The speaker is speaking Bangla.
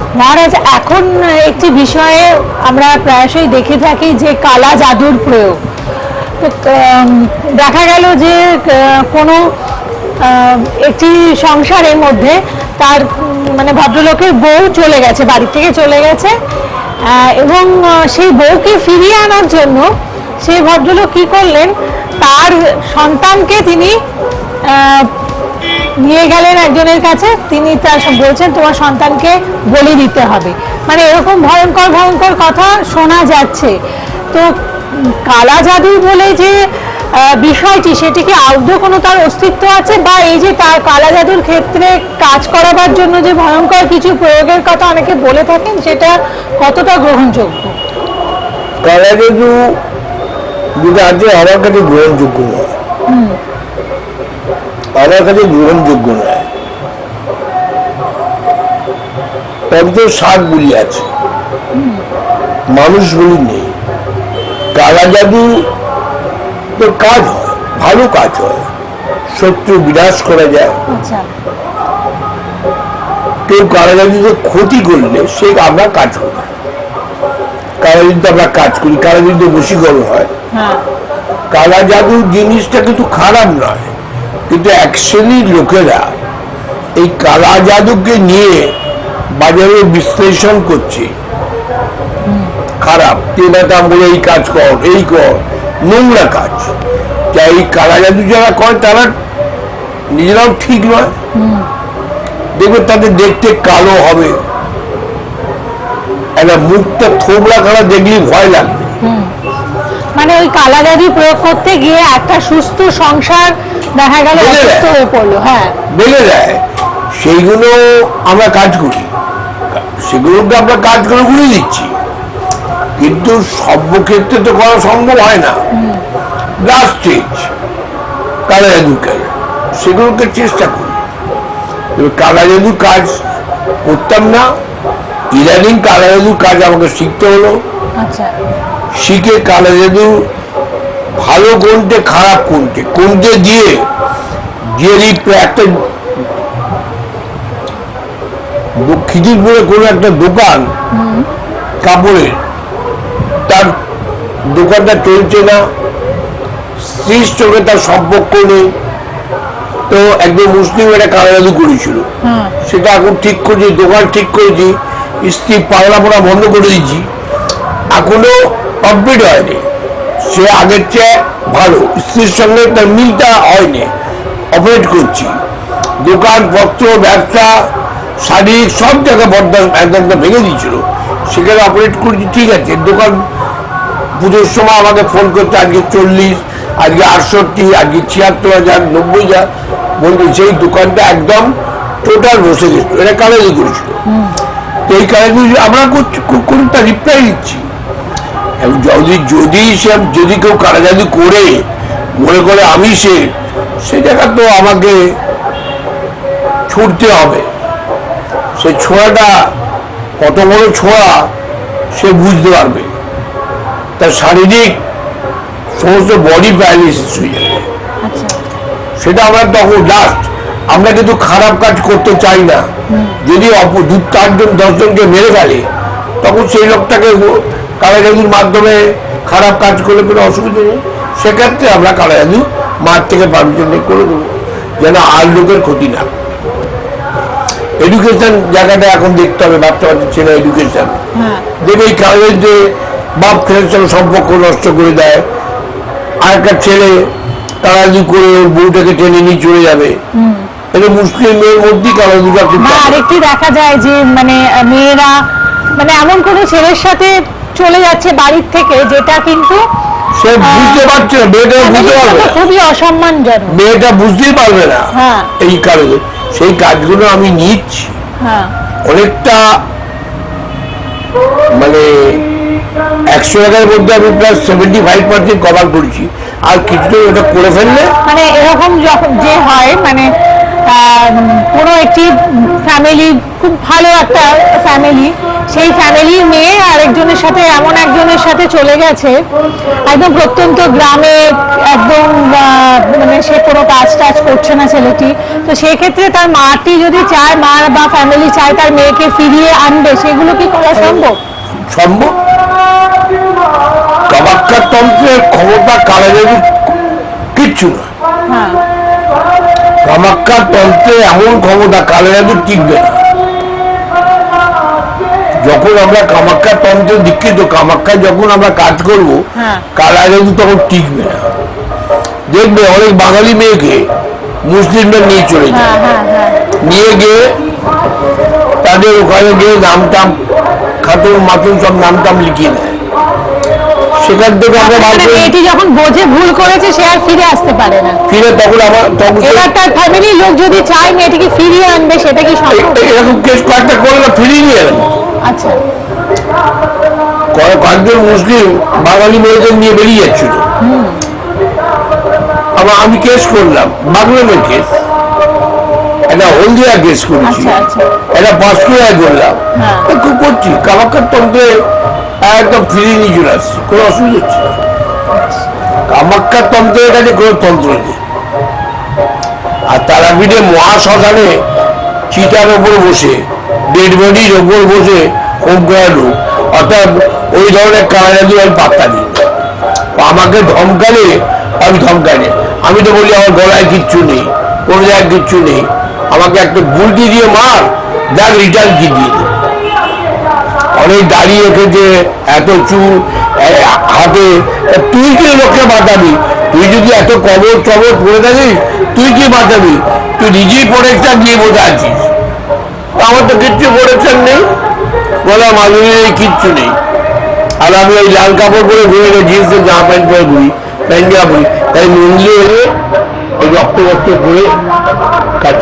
মহারাজ, এখন একটি বিষয়ে আমরা প্রায়শই দেখে থাকি যে কালা জাদুর প্রয়োগ। তো দেখা গেল যে কোনো একটি সংসারের মধ্যে তার মানে ভদ্রলোকের বউ চলে গেছে, বাড়ি থেকে চলে গেছে এবং সেই বউকে ফিরিয়ে আনার জন্য সেই ভদ্রলোক কি করলেন? তার সন্তানকে তিনি নিয়ে গেলেন একজনের কাছে। তিনি তার বলছেন তোমার সন্তানকে বলি দিতে হবে। মানে এরকম ভয়ঙ্কর ভয়ঙ্কর কথা শোনা যাচ্ছে। তো কালা জাদু বলে যে বিষয়টি সেটি কি আদৌ কোনো তার অস্তিত্ব আছে? বা এই যে তার কালা জাদুর ক্ষেত্রে কাজ করাবার জন্য যে ভয়ঙ্কর কিছু প্রয়োগের কথা অনেকে বলে থাকেন সেটা কতটা গ্রহণযোগ্য? কালা জাদু যেটা আছে আমার কাছে গ্রহণযোগ্য নয়। আমার কাছে গ্রহণযোগ্য নয়। পঞ্চ শাক বলি আছে। মানুষ বলি নেই। কালা জাদু? তো কাজ হয় ভালো কাজ হয়। শত্রু বিনাশ করা যায়। আচ্ছা। কেউ কালা জাদুতে ক্ষতি করলে সে আমরা কাজ করি। কালা জাদুতে আমরা কাজ করি কালা জাদুতে বশীকরণ হয়। হ্যাঁ। কালা জাদু জিনিসটা কিন্তু খারাপ নয়। কিন্তু এক শ্রেণির লোকেরা এই কালা জাদুকে নিয়ে বাজারে বিশ্লেষণ করছে। খারাপ তেনাটা বলে এই কাজ কর, এই কর, নোংরা কাজ। তাই এই কালা জাদু যারা করে, তারা নিজেরাও ঠিক নয়। দেখবে তাদের দেখতে কালো হবে। একটা মুখটা থোবড়া কালা দেখলে ভয় লাগবে। মানে ওই কালা জাদু প্রয়োগ করতে গিয়ে একটা সুস্থ সংসার দেখা গেল অসুস্থ। হয়ে পড়ল হ্যাঁ। বেড়ে যায় সেইগুলো আমরা কাজ করি। সেগুলোকে আমরা কাজ করে ঘুরে দিচ্ছি। কিন্তু সর্বক্ষেত্রে তো করা সম্ভব হয় না। লাস্ট স্টেজ কালা জাদুর কাজ সেগুলোকে চেষ্টা করি। এবার কালা জাদুর কাজ করতাম না। ইদানিং কালা জাদুর কাজ আমাকে শিখতে হলো। আচ্ছা। শিখে কালা জাদু ভালো কোনটে খারাপ কোনটে কোনটে দিয়ে প্রায় একটা খিদিরপুরে কোনো একটা দোকান কাপড়ের তার দোকানটা চলছে না স্ত্রীর সঙ্গে তার সম্পর্ক নেই তো একজন মুসলিম এটা কালা জাদু করেছিল সেটা এখন ঠিক করেছি দোকান ঠিক করেছি স্ত্রী পাগলা পড়া বন্ধ করে দিয়েছি। এখনও কমপ্লিট হয়নি। সে আগের চেয়ে ভালো। স্ত্রীর সঙ্গে তার মিলটা হয়নি। অপারেট করছি। দোকানপত্র ব্যবসা শারীরিক সব জায়গায় বর্ধা একদম ভেঙে দিয়েছিল। সেখানে অপারেট করছি ঠিক আছে। দোকান পুজোর সময় আমাকে ফোন করতে আজকে চল্লিশ আজকে আটষট্টি আজকে ছিয়াত্তর হাজার নব্বই হাজার। বলতে সেই দোকানটা একদম টোটাল বসে গেছিল। এটা কালেজি করেছিল। তো এই কালেজি আমরা করছি রিপ্লাই দিচ্ছি যদি যদি সে যদি কেউ কারাজাদি করে মনে করে আমি সে সে জায়গা তো আমাকে ছুটতে হবে। সে ছোঁয়াটা কত বড় ছোঁয়া সে বুঝতে পারবে। তার শারীরিক সমস্ত বডি প্যারালিসিস হয়ে যাবে। আচ্ছা। সেটা আমরা তখন লাস্ট আমরা কিন্তু খারাপ কাজ করতে চাই না। যদি দু চারজন দশজনকে মেরে ফেলে তখন সেই লোকটাকে ও- মাধ্যমে খারাপ কাজ করলে কোনো অসুবিধা নেই। সেক্ষেত্রে আমরা কালাজাদু মার থেকে পারমিশন করে দেবো যেন আর লোকের ক্ষতি না এডুকেশন জায়গাটা এখন দেখতে হবে বাচ্চা বাচ্চা ছেলে এডুকেশন হ্যাঁ। এই কারণে যে বাপ ছেলের সঙ্গে সম্পর্ক নষ্ট করে দেয়। আর একটা ছেলে কারাজু করে ওর বউটাকে টেনে নিয়ে চলে যাবে। এটা মুসলিম মেয়ের মধ্যেই কারাজুটা খুব বা দেখা যায় যে মানে মেয়েরা মানে এমন কোনো ছেলের সাথে চলে যাচ্ছে বাড়ির থেকে যেটা কিন্তু সে বুঝতে পারছে না মেয়েটা বুঝতে পারবে খুবই অসম্মানজনক। মেয়েটা বুঝতেই পারবে না হ্যাঁ। এই কারণে। সেই কাজগুলো আমি নিচ্ছি। হ্যাঁ। অনেকটা মানে একশো টাকার মধ্যে আমি প্রায় সেভেন্টি ফাইভ পার্সেন্ট কভার করেছি। আর কিছুটা ওটা করে ফেললে। মানে এরকম যখন যে হয় মানে কোনো একটি ফ্যামিলি খুব ভালো একটা ফ্যামিলি সেই ফ্যামিলির মেয়ে আরেকজনের সাথে এমন একজনের সাথে চলে গেছে। একদম প্রত্যন্ত গ্রামে একদম মানে সে কোনো কাজ টাজ করছে না ছেলেটি। তো সেক্ষেত্রে তার মাটি যদি চায় মা বা ফ্যামিলি চায় তার মেয়েকে ফিরিয়ে আনবে সেগুলো কি করা সম্ভব? সম্ভব? তন্ত্রের ক্ষমতা কারাগারি কিচ্ছু না হ্যাঁ। কামাক্ষার তন্ত্রে এমন ক্ষমতা কারাগারি টিকবে না। যখন আমরা কামাক্ষার তন্ত্রে দীক্ষিত কামাক্ষায় যখন আমরা কাজ করব হ্যাঁ। কারাগারি তখন টিকবে না। দেখবে অনেক বাঙালি মেয়েকে মুসলিমরা নিয়ে চলে যায়। হ্যাঁ হ্যাঁ নিয়ে গিয়ে তাদের ওখানে গিয়ে নাম টাম খাতুন মাতুন সব নাম টাম লিখিয়ে দেয় সেখান থেকে আমরা ভাবছি মেয়েটি যখন বোঝে ভুল করেছে সে আর ফিরে আসতে পারে না। ফিরে তখন আমার তখন এবার তার ফ্যামিলির লোক যদি চায় মেয়েটিকে ফিরিয়ে আনবে সেটা কি সম্ভব? এরকম কেস কয়েকটা করলে ফিরিয়ে নিয়ে আচ্ছা। কয়েকজন মুসলিম বাঙালি মেয়েদের নিয়ে বেরিয়ে যাচ্ছিল। আবার আমি কেস করলাম বাগলামের কেস একটা হলদিয়া কেস করেছি। আচ্ছা, আচ্ছা। একটা পাঁচকুড়ায় করলাম হ্যাঁ। করছি? কামাক্ষার তন্ত্রে একদম কোনো অসুবিধা হচ্ছে কোনো তন্ত্র নেই। আর মহাশ্মশানে চিতার ওপর বসে ডেড বডির ওপর বসে অর্থাৎ ওই ধরনের কারাগারি আমি পাত্তা দিই আমাকে ধমকালে আমি ধমকাই না। আমি তো বলি আমার গলায় কিচ্ছু নেই, কোনো জায়গায় কিচ্ছু নেই। আমাকে একটা গুলটি দিয়ে মার দেখ রিটার্ন কি দিয়ে। অনেক দাঁড়িয়ে রেখেছে এত চুল হাতে তুই কি লোককে বাঁচাবি? তুই যদি এত কবর টবর পড়ে থাকিস, তুই কি বাঁচাবি? তুই নিজেই প্রোটেকশন দিয়ে বসে আছিস। আমার তো কিচ্ছু প্রোটেকশন নেই। বলে মাধুরীর কিচ্ছু নেই। আর আমি ওই লাল কাপড় পরে ঘুরে জিন্সের জামা প্যান্ট পরে ঘুরি, প্যান্ট জামা পরি তাই মন্দিরে এলে ওই রক্ত রক্ত করে কাজ।